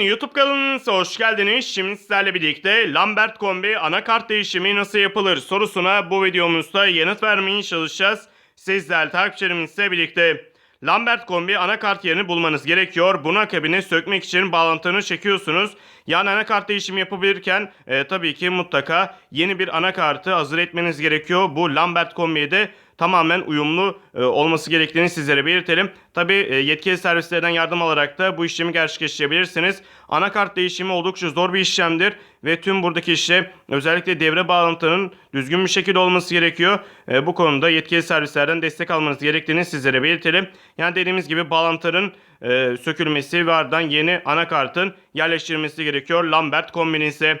Gaming YouTube kanalınıza hoş geldiniz. Şimdi sizlerle birlikte Lambert Kombi anakart değişimi nasıl yapılır sorusuna bu videomuzda yanıt vermeye çalışacağız. Sizler takipçilerimizle birlikte. Lambert Kombi anakart yerini bulmanız gerekiyor. Bunu akabine sökmek için bağlantını çekiyorsunuz. Yani anakart değişimi yapabilirken e, tabii ki mutlaka yeni bir anakartı hazır etmeniz gerekiyor. Bu Lambert Kombi'ye de tamamen uyumlu e, olması gerektiğini sizlere belirtelim. Tabi yetkili servislerden yardım alarak da bu işlemi gerçekleştirebilirsiniz. Anakart değişimi oldukça zor bir işlemdir ve tüm buradaki işlem özellikle devre bağlantının düzgün bir şekilde olması gerekiyor. E, bu konuda yetkili servislerden destek almanız gerektiğini sizlere belirtelim. Yani dediğimiz gibi bağlantının e, sökülmesi ve ardından yeni anakartın yerleştirilmesi gerekiyor. Lambert kombinesi.